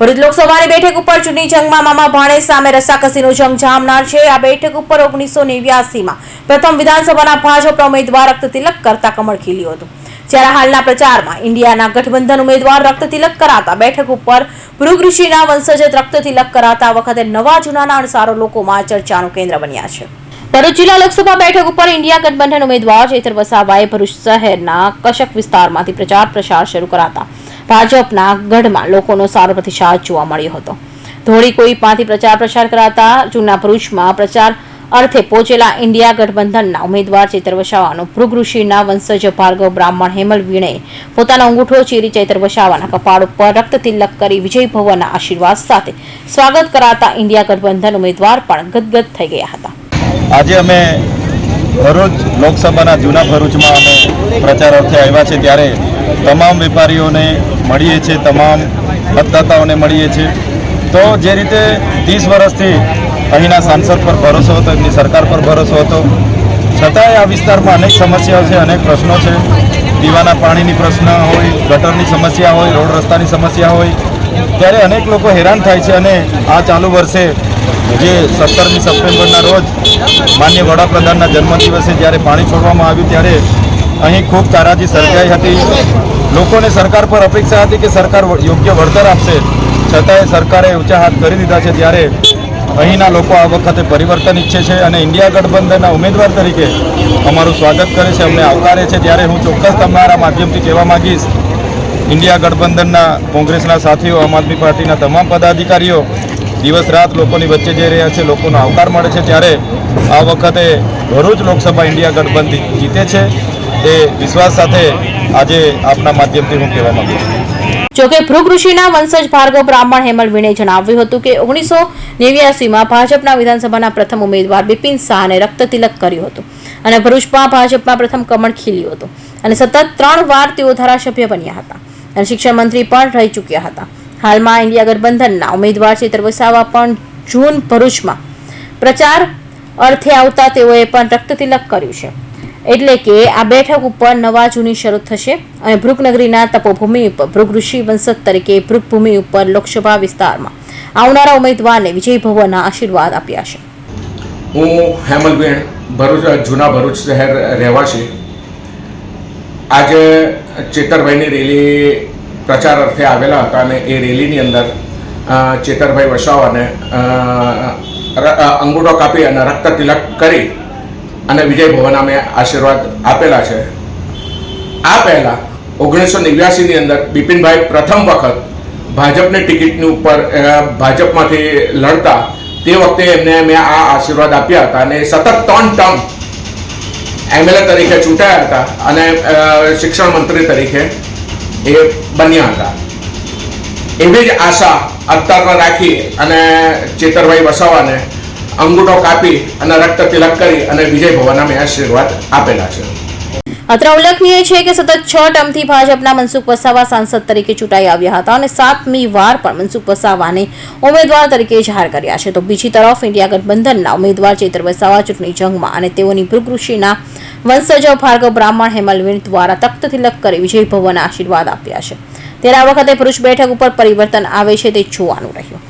ભરૂચ લોકસભાની બેઠક ઉપર ચૂંટણી જંગમાં મામા ભાણે સામે રસાકસીનો જંગ જામનાર છે. આ બેઠક ઉપર ઓગણીસો નેવ્યાસીમાં પ્રથમ વિધાનસભાના ભાજપના ઉમેદવાર રક્ત તિલક કરતા કમળ ખીલ્યું હતું. જ્યારે હાલના પ્રચારમાં ઇન્ડિયાના ગઠબંધન ઉમેદવાર રક્ત તિલક કરાતા બેઠક ઉપર ભૃગ ઋષિના વંશજ રક્ત તિલક કરાતા વખતે નવા જૂનાના અણસારો લોકોમાં ચર્ચાનું કેન્દ્ર બન્યા છે. ભરૂચ જિલ્લા લોકસભા બેઠક ઉપર ઇન્ડિયા ગઠબંધન ઉમેદવાર ચેતર વસાવાએ ભરૂચ શહેરના કશક વિસ્તારમાંથી પ્રચાર પ્રસાર શરૂ કરાતા ભાજપના ગઢમાં લોકોનો સારો પ્રતિસાદ જોવા મળ્યો હતો. ધોળી કોઈપમાંથી પ્રચાર પ્રસાર કરાતા જૂના ભરૂચમાં પ્રચાર અર્થે પહોંચેલા ઇન્ડિયા ગઠબંધનના ઉમેદવાર ચૈતર વસાવાનો ભૃગઋષિના વંશજ ભાર્ગવ બ્રાહ્મણ હેમલ વીણે પોતાનો અંગૂઠો ચીરી ચૈતર વસાવાના કપાળ ઉપર રક્ત તિલક કરી વિજય ભવનના આશીર્વાદ સાથે સ્વાગત કરાતા ઇન્ડિયા ગઠબંધન ઉમેદવાર પણ ગદગદ થઈ ગયા હતા. આજે અમે ભરૂચ લોકસભાના જૂના ભરૂચમાં અમે પ્રચાર અર્થે આવ્યા છે ત્યારે તમામ વેપારીઓને મળીએ છીએ, તમામ મતદાતાઓને મળીએ છીએ. તો જે રીતે ત્રીસ વર્ષથી અહીંના સાંસદ પર ભરોસો હતો, એમની સરકાર પર ભરોસો હતો. છતાંય આ વિસ્તારમાં અનેક સમસ્યાઓ છે, અનેક પ્રશ્નો છે. પીવાના પાણીની પ્રશ્ન હોય, ગટરની સમસ્યા હોય, રોડ રસ્તાની સમસ્યા હોય. ત્યારે અનેક લોકો હેરાન થાય છે અને આ ચાલુ વર્ષે જે સત્તરમી સપ્ટેમ્બરના રોજ માન્ય વડાપ્રધાનના જન્મદિવસે જ્યારે પાણી છોડવામાં આવ્યું ત્યારે અહીં ખૂબ તારાજી સર્જાઈ હતી. લોકોને સરકાર પર અપેક્ષા હતી કે સરકાર યોગ્ય વળતર આપશે. છતાંય સરકારે ઊંચા હાથ કરી દીધા છે ત્યારે અહીંના લોકો આ વખતે પરિવર્તન ઈચ્છે છે અને ઇન્ડિયા ગઠબંધનના ઉમેદવાર તરીકે અમારું સ્વાગત કરે છે. અમને આવકારે છે. ત્યારે હું ચોક્કસ તમારા માધ્યમથી કહેવા માંગીશ, ઇન્ડિયા ગઠબંધનના કોંગ્રેસના સાથીઓ, આમ આદમી પાર્ટીના તમામ પદાધિકારીઓ દિવસ રાત લોકોની વચ્ચે જઈ રહ્યા છે, લોકોનો આવકાર મળે છે. ત્યારે આ વખતે ભરૂચ લોકસભા ઇન્ડિયા ગઠબંધન જીતે છે. એ વિશ્વાસ સાથે આજે આપના માધ્યમથી હું કહેવા માંગુ છું. જોકે ભૃગૃષિના વંશજ ભાર્ગવ બ્રાહ્મણ હેમલ વીણે જણાવ્યું હતું કે ઓગણીસો નેવ્યાસીમાં ભાજપના વિધાનસભાના પ્રથમ ઉમેદવાર બિપિન શાહને રક્ત તિલક કર્યું હતું અને ભરૂચમાં ભાજપમાં પ્રથમ કમળ ખીલ્યું હતું. અને સતત ત્રણ વાર તેઓ ધારાસભ્ય બન્યા હતા અને શિક્ષણ મંત્રી પણ રહી ચૂક્યા હતા. હાલમાં ઇન્ડિયા ગઠબંધનના ઉમેદવાર ચેતર વસાવા પણ જૂન ભરૂચમાં પ્રચાર અર્થે આવતા તેઓએ પણ રક્તતિલક કર્યું છે. એટલે કે આ બેઠક ઉપર નવા જૂની શરૂ થશે અને ભૃગનગરીના તપોભૂમિ ઉપર ભૃગ ઋષિ વંશજ તરીકે ભૃગભૂમિ ઉપર લોકસભા વિસ્તારમાં આવનારા ઉમેદવારને વિજય ભવનના આશીર્વાદ આપ્યા છે. હું હેમલબેન ભરૂચ, જૂના ભરૂચ શહેર રહેવાસી. આજે ચેતરભાઈની રેલી પ્રચાર અર્થે આવેલા હતા અને એ રેલીની અંદર ચેતરભાઈ વસાવાને અંગૂઠો કાપી અને રક્ત તિલક કરી અને વિજય ભવનામે આશીર્વાદ આપેલા છે. આ પહેલાં ઓગણીસો નેવ્યાસીની અંદર બિપિનભાઈ પ્રથમ વખત ભાજપની ટિકિટની ઉપર ભાજપમાંથી લડતા તે વખતે એમને મેં આ આશીર્વાદ આપ્યા હતા અને સતત ત્રણ ટર્મ એમએલએ તરીકે ચૂંટાયા હતા અને શિક્ષણ મંત્રી તરીકે એ બન્યા હતા. એવી જ આશા અત્યારમાં રાખી અને ચેતરભાઈ વસાવાને અંગૂઠો કાપી અને રક્ત તિલક કરી અને વિજય ભવનના આશીર્વાદ આપેલા છે. અત્રે ઉલ્લેખનીય છે કે સતત છ ટર્મથી ભાજપના મનસુખ વસાવા સાંસદ તરીકે ચૂંટાઈ આવ્યા હતા અને સાતમી વાર પણ મનસુખ વસાવાને ઉમેદવાર તરીકે જાહેર કર્યા છે. તો બીજી તરફ ઇન્ડિયા ગઠબંધનના ઉમેદવાર ચેતર વસાવા ચૂંટણી જંગમાં અને તેઓની ભૃગઋષિના વંશજો ભાર્ગવ બ્રાહ્મણ હેમલવીન દ્વારા તખ્ત તિલક કરી વિજય ભવન આશીર્વાદ આપ્યા છે. ત્યારે આ વખતે પુરુષ બેઠક ઉપર પરિવર્તન આવે છે તે જોવાનું રહ્યું.